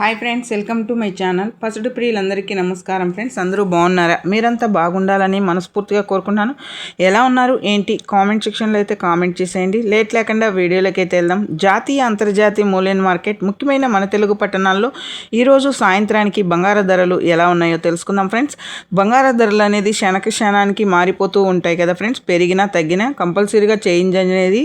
Hi friends welcome to my channel పసుడు ప్రియులందరికీ నమస్కారం friends అందరూ బాగున్నారా? మీరంతా బాగుండాలని మనస్ఫూర్తిగా కోరుకుంటున్నాను. ఎలా ఉన్నారు? ఏంటి? కామెంట్ సెక్షన్లో అయితే కామెంట్ చేసేయండి. లేట్ లేకుండా వీడియోలోకి అయితే వెళ్దాం. జాతీయ అంతర్జాతీయ మూల్యం మార్కెట్ ముఖ్యమైన మన తెలుగు పట్టణాల్లో ఈరోజు సాయంత్రానికి బంగారు ధరలు ఎలా ఉన్నాయో తెలుసుకుందాం ఫ్రెండ్స్ బంగారు ధరలు అనేది క్షణక క్షణానికి మారిపోతూ ఉంటాయి కదా ఫ్రెండ్స్ పెరిగినా తగ్గినా కంపల్సరీగా చేంజ్ అనేది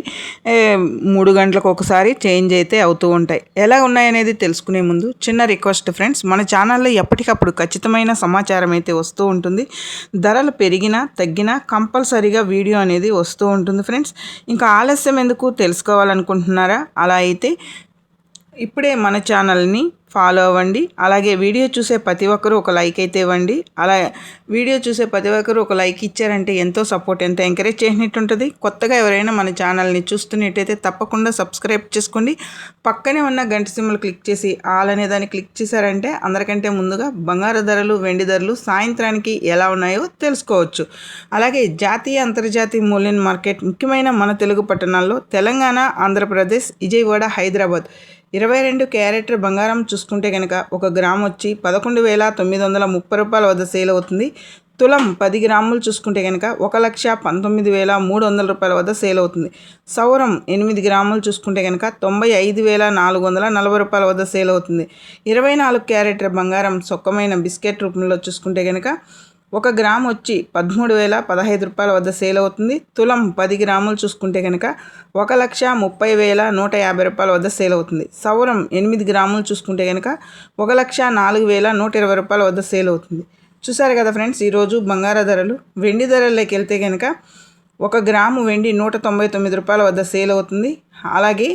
మూడు గంటలకు ఒకసారి చేంజ్ అయితే అవుతూ ఉంటాయి. ఎలా ఉన్నాయనేది తెలుసుకునే ముందు చిన్న రిక్వెస్ట్ ఫ్రెండ్స్ మన ఛానల్లో ఎప్పటికప్పుడు ఖచ్చితమైన సమాచారం అయితే వస్తూ ఉంటుంది. ధరలు పెరిగినా తగ్గినా కంపల్సరీగా వీడియో అనేది వస్తూ ఉంటుంది ఫ్రెండ్స్. ఇంకా ఆలస్యం ఎందుకు తెలుసుకోవాలనుకుంటున్నారా? అలా అయితే ఇప్పుడే మన ఛానల్ని ఫాలో అవ్వండి. అలాగే వీడియో చూసే ప్రతి ఒక్కరూ ఒక లైక్ అయితే ఇవ్వండి. అలా వీడియో చూసే ప్రతి ఒక్కరూ ఒక లైక్ ఇచ్చారంటే ఎంతో సపోర్ట్ ఎంతో ఎంకరేజ్ చేసినట్టు ఉంటుంది కొత్తగా ఎవరైనా మన ఛానల్ని చూస్తున్నట్టయితే తప్పకుండా సబ్స్క్రైబ్ చేసుకోండి. పక్కనే ఉన్న గంట సిమ్మలు క్లిక్ చేసి ఆల్ అనే దాన్ని క్లిక్ చేశారంటే అందరికంటే ముందుగా బంగారు ధరలు వెండి ధరలు సాయంత్రానికి ఎలా ఉన్నాయో తెలుసుకోవచ్చు. అలాగే జాతీయ అంతర్జాతీయ మూల్యం మార్కెట్ ముఖ్యమైన మన తెలుగు పట్టణాల్లో తెలంగాణ ఆంధ్రప్రదేశ్ విజయవాడ హైదరాబాద్. ఇరవై రెండు క్యారెట్ బంగారం చూసుకుంటే చూసుకుంటే కనుక ఒక గ్రామ్ వచ్చి పదకొండు వేల తొమ్మిది వందల ముప్పై రూపాయల వద్ద సేల్ అవుతుంది. తులం పది గ్రాములు చూసుకుంటే కనుక ఒక లక్ష పంతొమ్మిది వేల మూడు వందల రూపాయల వద్ద సేల్ అవుతుంది. సౌరం ఎనిమిది గ్రాములు చూసుకుంటే కనుక తొంభై ఐదు వేల నాలుగు వందల నలభై రూపాయల వద్ద సేల్ అవుతుంది. ఇరవై నాలుగు క్యారెట్ బంగారం సొక్కమైన బిస్కెట్ రూపంలో చూసుకుంటే కనుక ఒక గ్రామ్ వచ్చి పదమూడు వేల పదహైదు రూపాయల వద్ద సేల్ అవుతుంది. తులం పది గ్రాములు చూసుకుంటే కనుక ఒక లక్ష ముప్పై వేల నూట యాభై రూపాయల వద్ద సేల్ అవుతుంది. సౌరం ఎనిమిది గ్రాములు చూసుకుంటే కనుక ఒక లక్ష నాలుగు వేల నూట ఇరవై రూపాయల వద్ద సేల్ అవుతుంది. చూసారు కదా ఫ్రెండ్స్ ఈరోజు బంగార ధరలు వెండి ధరల్లోకి వెళ్తే కనుక ఒక గ్రాము వెండి నూట తొంభై తొమ్మిది రూపాయల వద్ద సేల్ అవుతుంది. అలాగే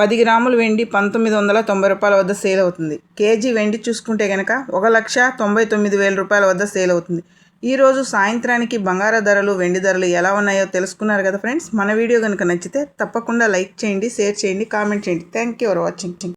పది గ్రాములు వెండి పంతొమ్మిది వందల తొంభై రూపాయల వద్ద సేల్ అవుతుంది. కేజీ వెండి చూసుకుంటే కనుక ఒక లక్ష తొంభై తొమ్మిది వేల రూపాయల వద్ద సేల్ అవుతుంది. ఈరోజు సాయంత్రానికి బంగార ధరలు వెండి ధరలు ఎలా ఉన్నాయో తెలుసుకున్నారు కదా ఫ్రెండ్స్? మన వీడియో కనుక నచ్చితే తప్పకుండా లైక్ చేయండి షేర్ చేయండి కామెంట్ చేయండి. Thank you for watching